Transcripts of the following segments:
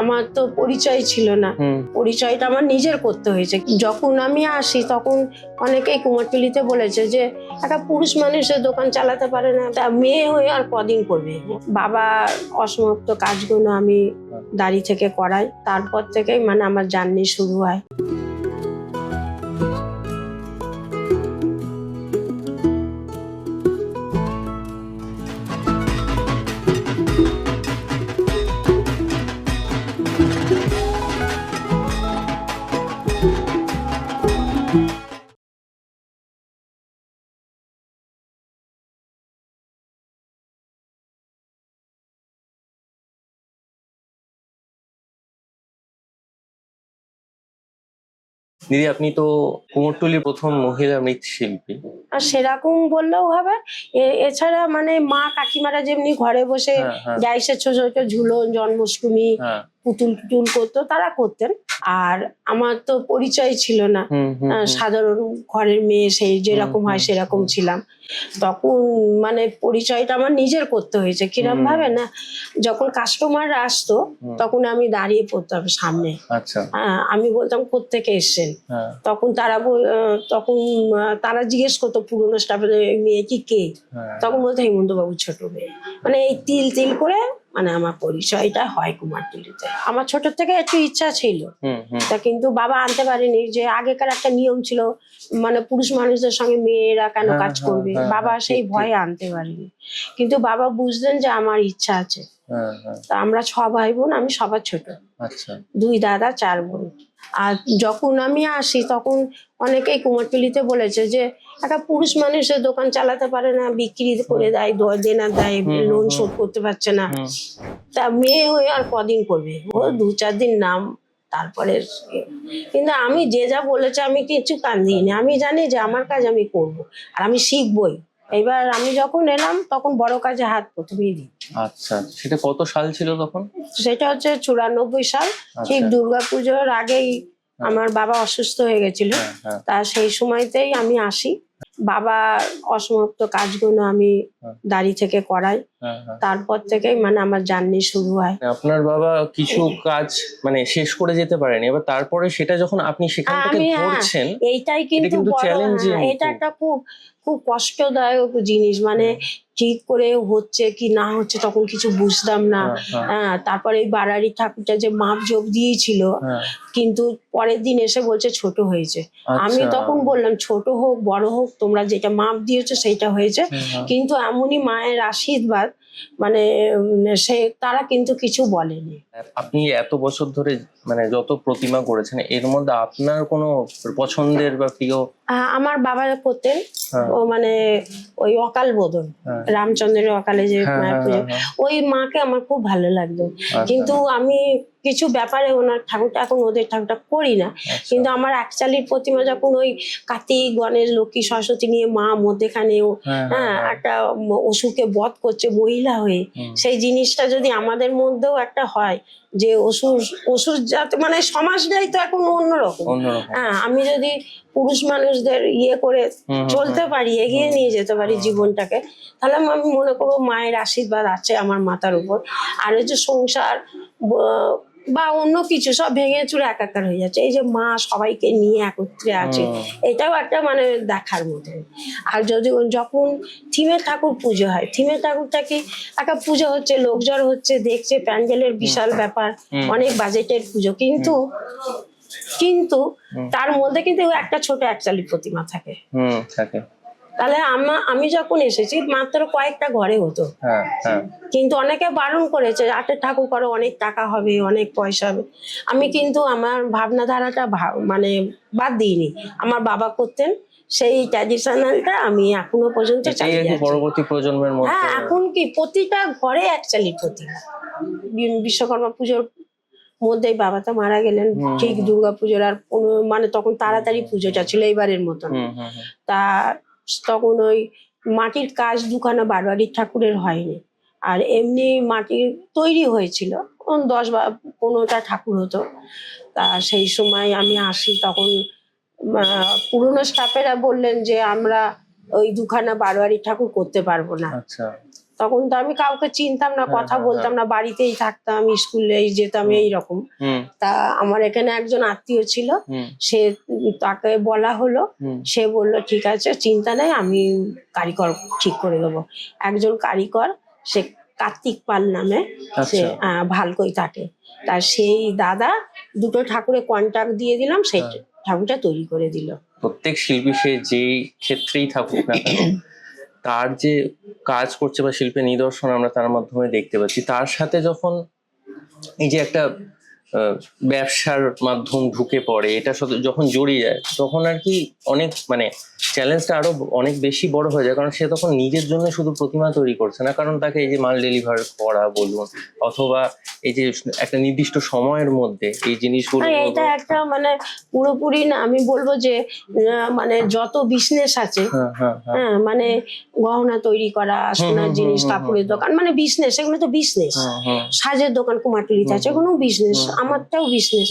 আমার তো পরিচয় ছিল না। পরিচয়টা আমার নিজের করতে হয়েছে। যখন আমি আসি তখন অনেকেই কুমারটুলিতে বলেছে যে একটা পুরুষ মানুষের দোকান চালাতে পারে না তা মেয়ে হয়ে আর কদিন করবে? বাবা অসমাপ্ত কাজগুলো আমি দাড়ি থেকে করাই। তারপর থেকেই মানে আমার জার্নি শুরু হয়। দিদি আপনি তো কুমোরটুলির প্রথম মহিলা মৃৎশিল্পী। আর সেরকম বললেও হবে। এ- এছাড়া মানে মা কাকিমারা যেমনি ঘরে বসে হ্যাঁ হ্যাঁ। ছোট ছোট ঝুলন জন্মাষ্টমী হ্যাঁ। পুতুল টুতুল করতো তারা করতেন। আর আমার তো পরিচয় ছিল না। সাধারণ ঘরের মেয়ে সেই যেরকম হয় সেরকম ছিলাম। তখন মানে পরিচয়টা আমার নিজের করতে হয়েছে। কিরম ভাবে না যখন কাস্টমাররা আসতো তখন আমি দাঁড়িয়ে পড়তাম সামনে। আচ্ছা। হ্যাঁ, আমি বলতাম কোত্থেকে এসছেন? হ্যাঁ। তখন তারা তখন তারা জিজ্ঞেস করতো পুরোনো স্টাফের মেয়ে কি কে? হ্যাঁ। তখন বলতো হেমন্ত বাবু ছোট মেয়ে। মানে এই তিল তিল করে মানে আমার পরিচয়টা হয় কুমারটুলিতে আমার ছোট থেকে একটু ইচ্ছা ছিল। তা কিন্তু বাবা আনতে পারেনি যে আগেকার একটা নিয়ম ছিল মানে পুরুষ মানুষদের সঙ্গে মেয়েরা কেন হ্যাঁ, কাজ হ্যাঁ, করবে? হ্যাঁ, বাবা সেই ভয়ে আনতে পারেনি। কিন্তু বাবা বুঝলেন যে আমার ইচ্ছা আছে। তা আমরা ছ ভাই বোন আমি সবার ছোট। আচ্ছা। দুই দাদা চার বোন। আর যখন আমি আসি তখন অনেকেই কুমারটুলিতে বলেছে যে একটা পুরুষ মানুষের দোকান চালাতে পারে না বিক্রি করে দেয় দেনা দেয় লোন শোধ করতে পারছে না। তা মেয়ে হয়ে আর কদিন করবে? ও দু চার দিন নাম তারপরে কিন্তু আমি যে যা বলেছে আমি কিছু কান দিইনি। আমি জানি যে আমার কাজ আমি করব আর আমি শিখবই। এবার আমি যখন এলাম তখন বড় কাজে হাত প্রথমেই দিই। আচ্ছা সেটা কত সাল ছিল তখন? সেটা হচ্ছে চুরানব্বই সাল। ঠিক আচ্ছা দুর্গাপুজোর আগেই আমার বাবা অসুস্থ হয়ে গেছিল। হ্যাঁ হ্যাঁ। তা সেই সময়তেই আমি আসি। বাবা অসমাপ্ত কাজগুলো আমি হ্যাঁ। দাড়ি থেকে করাই। হ্যাঁ হ্যাঁ। তারপর থেকেই মানে আমার জার্নি শুরু হয়। আপনার বাবা কিছু কাজ মানে শেষ করে যেতে পারেনি। এবার তারপরে সেটা যখন আপনি সেখান থেকে হ্যাঁ, করছেন এইটাই কিন্তু হ্যাঁ, এটা একটা খুব খুব কষ্টদায়ক জিনিস মানে ঠিক করে হচ্ছে কি না হচ্ছে তখন কিছু বুঝতাম না। হ্যাঁ, হ্যাঁ, হ্যাঁ তারপরে এই বাড়ারি ঠাকুরটা যে মাপ যোগ দিয়েছিল কিন্তু পরের দিন এসে বলছে ছোট হয়েছে। আমি আচ্ছা। তখন বললাম ছোট হোক বড় হোক তোমরা যেটা মাপ দিয়েছ সেইটা হয়েছে। হ্যাঁ, হ্যাঁ। কিন্তু এমনই মায়ের আশীর্বাদ মানে সে তারা কিন্তু কিছু বলেনি। আপনি এত বছর ধরে মানে যত প্রতিমা করেছেন এর মধ্যে আপনার কোনো পছন্দের বা প্রিয়? আমার বাবা করতেন। হ্যাঁ, ও মানে ওই অকাল বোধন হ্যাঁ, রামচন্দ্রের অকালে যে হ্যাঁ, ওই মাকে আমার খুব ভালো লাগতো। আচ্ছা, কিন্তু আমি কিছু ব্যাপারে ওনার ঠাকুরটা এখন ওদের ঠাকুরটা করি না। আচ্ছা, কিন্তু আমার একচালির প্রতিমা যখন ওই কার্তিক গণেশ লক্ষ্মী সরস্বতী নিয়ে মা মধ্যেখানেও হ্যাঁ, একটা অসুরকে বধ করছে মহিলা হয়ে সেই জিনিসটা যদি আমাদের মধ্যেও একটা হয় যে অসুর অসুর জাত মানে সমাজটাই তো এখন অন্যরকম। হ্যাঁ আমি যদি পুরুষ মানুষদের ইয়ে করে চলতে পারি এগিয়ে নিয়ে যেতে পারি জীবনটাকে তাহলে আমি মনে করব মায়ের আশীর্বাদ আছে আমার মাথার উপর। আর এই যে সংসার ব- অন্য কিছু সব ভেঙে চুরে একাকার হয়ে যাচ্ছে। এই যে মা সবাইকে নিয়ে একত্রে আছে এটাও একটা মানে দেখার মতো। আর যদি যখন থিমের ঠাকুর পুজো হয় থিমের ঠাকুরটা কি একটা পুজো হচ্ছে লোকজন হচ্ছে দেখছে প্যান্ডেলের বিশাল ব্যাপার অনেক বাজেটের পুজো। কিন্তু কিন্তু তার মধ্যে কিন্তু একটা ছোট একচালি প্রতিমা থাকে। থাকে। তাহলে আমা আমি যখন এসেছি মাত্র কয়েকটা ঘরে হতো। হ্যাঁ হ্যাঁ। কিন্তু অনেকে বারণ করেছে আটের ঠাকুর করো অনেক টাকা হবে অনেক পয়সা হবে। আমি কিন্তু আমার ভাবনাধারাটা মানে বাদ দিইনি। আমার বাবা করতেন সেই ট্র্যাডিশনালটা আমি এখনও পর্যন্ত পরবর্তী প্রজন্মের মধ্যে? হ্যাঁ এখন কি প্রতিটা ঘরে একচালির প্রতিমা। বিশ্বকর্মা পুজোর মধ্যেই বাবা তো মারা গেলেন। ঠিক দুর্গা পুজোর আর কোনো মানে তখন তাড়াতাড়ি পুজোটা ছিল এইবারের মতন। তা তখন ওই মাটির কাজ দুখানা বারোয়ারির ঠাকুরের হয়নি। আর এমনি মাটির তৈরি হয়েছিল। দশ বা পনেরোটা ঠাকুর হতো। তা সেই সময় আমি আসি তখন পুরনো স্টাফেরা বললেন যে আমরা ওই দুখানা বারোয়ারি ঠাকুর করতে পারব না। আচ্ছা। তখন তো আমি কাউকে চিনতাম না হ্যাঁ, কথা হ্যাঁ, বলতাম না বাড়িতেই থাকতাম স্কুলেই যেতাম এইরকম। তা আমার এখানে একজন আত্মীয় ছিল সে তাকে বলা হলো সে বলল ঠিক আছে চিন্তা নেই আমি কারিগর ঠিক করে দেবো। একজন কারিগর সে কার্তিক পাল নামে সে আচ্ছা। ভালকই থাকে তা সেই দাদা দুটো ঠাকুরের কন্ট্যাক্ট দিয়ে দিলাম সেই হ্যাঁ। ঠাকুরটা তৈরি করে দিল। প্রত্যেক শিল্পী সে যে ক্ষেত্রেই থাকুক না তার যে কাজ করছে বা শিল্পের নিদর্শন আমরা তার মাধ্যমে দেখতে পাচ্ছি। তার সাথে যখন এই যে একটা ব্যবসার মাধ্যম ঢুকে পড়ে এটা যখন জড়িয়ে যায় তখন আর কি অনেক মানে চ্যালেঞ্জটা আরও অনেক বেশি বড় হয়ে যায় কারণ সে তখন নিজের জন্য শুধু প্রতিমা তৈরি করছে না কারণ তাকে এই যে মাল ডেলিভার করা বলুন অথবা এই যে একটা নির্দিষ্ট সময়ের মধ্যে এই জিনিসগুলো হ্যাঁ, এটা একটা মানে পুরোপুরি না আমি বলব যে মানে যত বিজনেস আছে হ্যাঁ হ্যাঁ হ্যাঁ। মানে গহনা তৈরি করা সোনার জিনিস কাপড়ের দোকান মানে বিজনেস এগুলো তো বিজনেস সাজের দোকান কুমারটুলিতে আছে এগুলো বিজনেস আমারটাও বিজনেস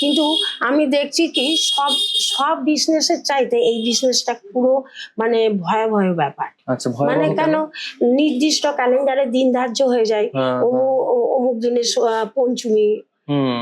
কিন্তু আমি দেখছি কি সব সব বিজনেসের চাইতে এই বিজনেসটা পুরো মানে ভয়াবহ ব্যাপার। আচ্ছা মানে কেন? নির্দিষ্ট ক্যালেন্ডারে দিন ধার্য হয়ে যায়। হ্যাঁ, অমুক অ- অমুক দিনে পঞ্চমী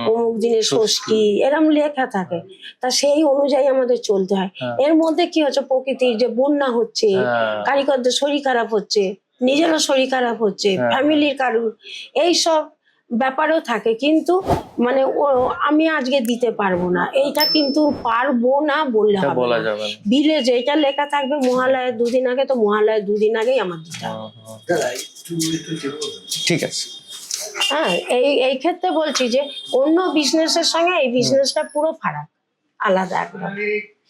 অমুক দিনে ষষ্ঠী। এরম লেখা থাকে। তা সেই অনুযায়ী আমাদের চলতে হয়। হ্যাঁ। এর মধ্যে কি হচ্ছে প্রকৃতির যে বন্যা হচ্ছে হ্যাঁ, কারিগরদের শরীর খারাপ হচ্ছে নিজেরও শরীর খারাপ হচ্ছে হ্যাঁ। ফ্যামিলির কারুর এইসব ব্যাপারও থাকে কিন্তু মানে ও- আমি আজকে দিতে পারব না। এইটা কিন্তু পারব না বললে হবে বলা যেটা লেখা থাকবে মহালয়ের দুদিন আগে তো মহালয়ের দুদিন আগেই আমার দিতে হবে। হুম, হুম। ঠিক আছে। হ্যাঁ এই এই ক্ষেত্রে বলছি যে অন্য বিজনেসের সঙ্গে এই বিজনেসটা পুরো ফারাক আলাদা একদম।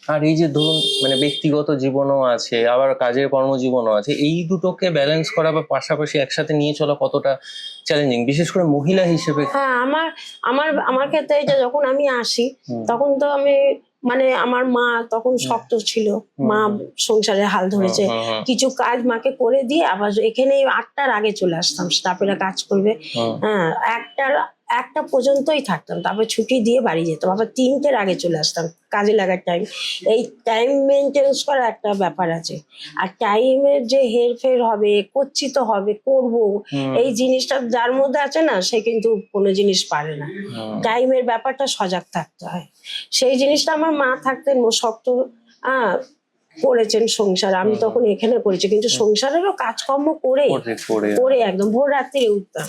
আর এই যে ধরুন মানে ব্যক্তিগত জীবনও আছে আবার কাজের কর্মজীবনও আছে এই দুটোকে ব্যালেন্স করা বা পাশাপাশি একসাথে নিয়ে চলা কতটা চ্যালেঞ্জিং বিশেষ করে মহিলা হিসেবে হ্যাঁ আমার আমার আমার ক্ষেত্রে এটা যখন আমি আসি তখন তো আমি মানে আমার মা তখন শক্ত ছিল। মা সংসারে হাল ধরেছে। কিছু কাজ মাকে করে দিয়ে আবার এখানে আটটার আগে চলে আসতাম স্টাফেরা কাজ করবে। হ্যাঁ একটার একটা পর্যন্তই থাকতাম। তারপর ছুটি দিয়ে বাড়ি যেতাম। আবার তিনটের আগে চলে আসতাম। কাজে লাগার টাইম এই টাইম মেনটেন্স করা একটা ব্যাপার আছে। আর টাইমের যে হেরফের হবে করছি তো হবে করব এই জিনিসটা যার মধ্যে আছে না সে কিন্তু কোনো জিনিস পারে না। টাইমের ব্যাপারটা সজাগ থাকতে হয়। সেই জিনিসটা আমার মা থাকতেন শক্ত আহ, করেছেন সংসার আমি তখন এখানে করেছি কিন্তু সংসারেরও কাজকর্ম করে করে একদম ভোর রাত্রিরে উঠতাম।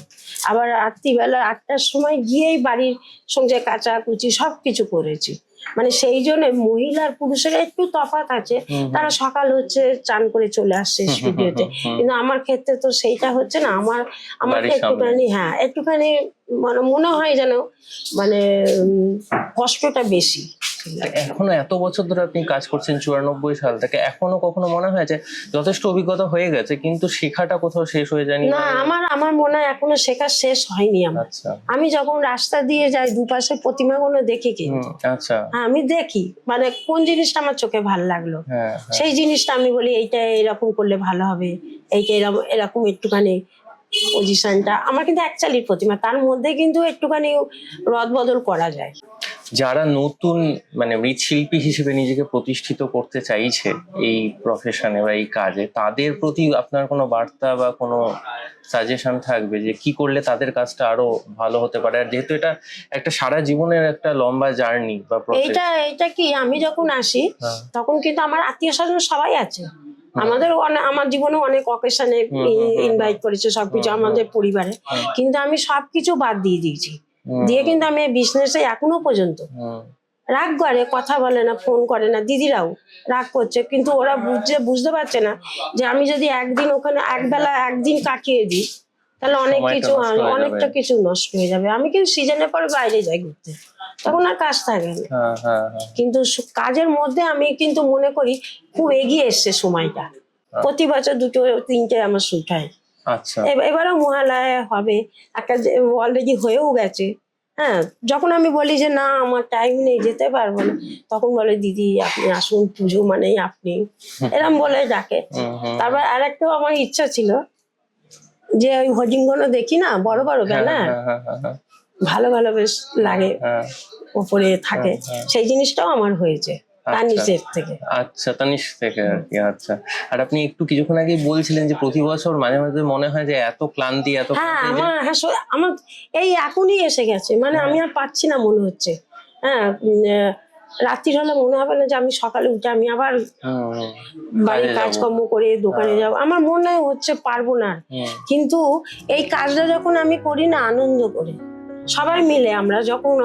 আবার রাত্রিবেলা আটটার সময় গিয়েই বাড়ির সংসার কাচা কুচি সব কিছু করেছি। মানে সেই জন্য মহিলার পুরুষের একটু তফাৎ আছে তারা সকাল হচ্ছে চান করে চলে আসছে স্টুডিওতে। কিন্তু আমার ক্ষেত্রে তো সেইটা হচ্ছে না আমার আমার একটুখানি হ্যাঁ একটুখানি মানে মনে হয় যেন মানে কষ্টটা বেশি। এখনও এত বছর ধরে আপনি কাজ করছেন চুরানব্বই সাল থেকে এখনও কখনো মনে হয় যে যথেষ্ট অভিজ্ঞতা হয়ে গেছে কিন্তু শেখাটা কোথাও শেষ হয়ে যায়নি? না আমার আমার মনে হয় এখনও শেখা শেষ হয়নি আমার। আচ্ছা। আমি যখন রাস্তা দিয়ে যাই দুপাশে প্রতিমাগুলো দেখি কিন্তু আচ্ছা। হ্যাঁ আমি দেখি মানে কোন জিনিসটা আমার চোখে ভালো লাগল? হ্যাঁ হ্যাঁ। সেই জিনিসটা আমি বলি এইটা এরকম করলে ভালো হবে এইটা এরকম এরকম একটুখানি পজিশনটা আমার কিন্তু একচালির প্রতিমা তার মধ্যে কিন্তু একটুখানি রদ বদল করা যায়। যারা নতুন মানে মৃৎশিল্পী হিসেবে নিজেকে প্রতিষ্ঠিত করতে চাইছে এই প্রফেশনে বা এই কাজে তাদের প্রতি আপনার কোনো বার্তা বা কোনো সাজেশন থাকবে যে কি করলে তাদের কাজটা আরও ভালো হতে পারে? আর যেহেতু এটা একটা সারা জীবনের একটা লম্বা জার্নি বা এটা এইটা কি? আমি যখন আসি হ্যাঁ। তখন কিন্তু আমার আত্মীয় স্বজন সবাই আছে। আমাদের আমার জীবনে অনেক অকেশনে ইনভাইট করেছে সবকিছু। আমাদের পরিবারে। কিন্তু আমি সবকিছু বাদ দিয়ে দিয়েছি। দিয়ে কিন্তু আমি বিজনেসে এখনও পর্যন্ত। রাগ করে কথা বলে না ফোন করে না দিদিরাও রাগ করছে। কিন্তু ওরা বুঝতে বুঝতে পারছে না যে আমি যদি একদিন ওখানে একবেলা একদিন কাটিয়ে দিই তাহলে অনেক কিছু অনেকটা কিছু নষ্ট হয়ে যাবে। আমি কিন্তু সিজনের পরে বাইরে যাই ঘুরতে। তখন আর কাজ থাকে না। হ্যাঁ হ্যাঁ হ্যাঁ। কিন্তু কাজের মধ্যে আমি কিন্তু মনে করি খুব এগিয়ে এসছে সময়টা। প্রতি বছর দুটো তিনটে আমার শুট হয়। আচ্ছা। এবারও মহালয়া হবে একটা অলরেডি হয়েও গেছে। হ্যাঁ যখন আমি বলি যে না আমার টাইম নেই যেতে পারব না তখন বলে দিদি আপনি আসুন পুজো মানেই আপনি। এরম বলে ডাকে। তারপর আর একটাও আমার ইচ্ছা ছিল যে ওই হোর্ডিংগুলো দেখি না বড় বড় ব্যানার ভালো ভালো বেশ লাগে হ্যাঁ। ওপরে থাকে। হ্যাঁ, হ্যাঁ। সেই জিনিসটাও আমার হয়েছে তার আচ্ছা। নিচের থেকে। আচ্ছা তানিশ থেকে আর কি আচ্ছা। আর আপনি একটু কিছুক্ষণ আগে বলছিলেন যে প্রতি বছর মাঝে মাঝে মনে হয় যে এত ক্লান্তি এত হ্যাঁ আমার হ্যাঁ আমার এই এখনই এসে গেছে মানে আমি আর পাচ্ছি না মনে হচ্ছে। হ্যাঁ রাত্রির হলে মনে হবে না যে আমি সকালে উঠে আমি আবার বাড়ির কাজকর্ম করে দোকানে হ্যাঁ। যাব। আমার মনে হচ্ছে পারব না। কিন্তু এই কাজটা যখন আমি করি না আনন্দ করে। সবাই মিলে আমরা যখন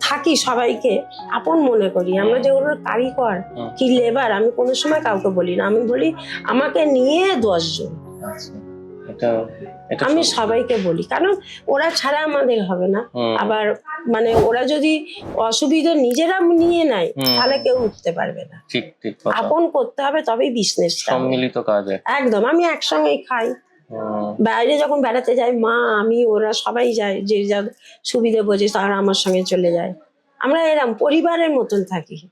থাকি সবাইকে আপন মনে করি আমরা যেগুলো কারিগর কি লেবার আমি কোনো সময় কাউকে বলি না আমি বলি আমাকে নিয়ে দশজন আচ্ছা আমি সবাইকে বলি কারণ ওরা ছাড়া আমাদের হবে না। আবার মানে ওরা যদি অসুবিধা নিজেরা নিয়ে নেয় তাহলে কেউ উঠতে পারবে না। ঠিক ঠিক আপন করতে হবে তবেই বিজনেস সম্মিলিত কাজে। একদম আমি একসঙ্গেই খাই। বাইরে যখন বেড়াতে যাই, মা, আমি, ওরা সবাই যায়, যে যা সুবিধে বোঝে, তারা আমার সঙ্গে চলে যায়। আমরা এরকম পরিবারের মতন থাকি।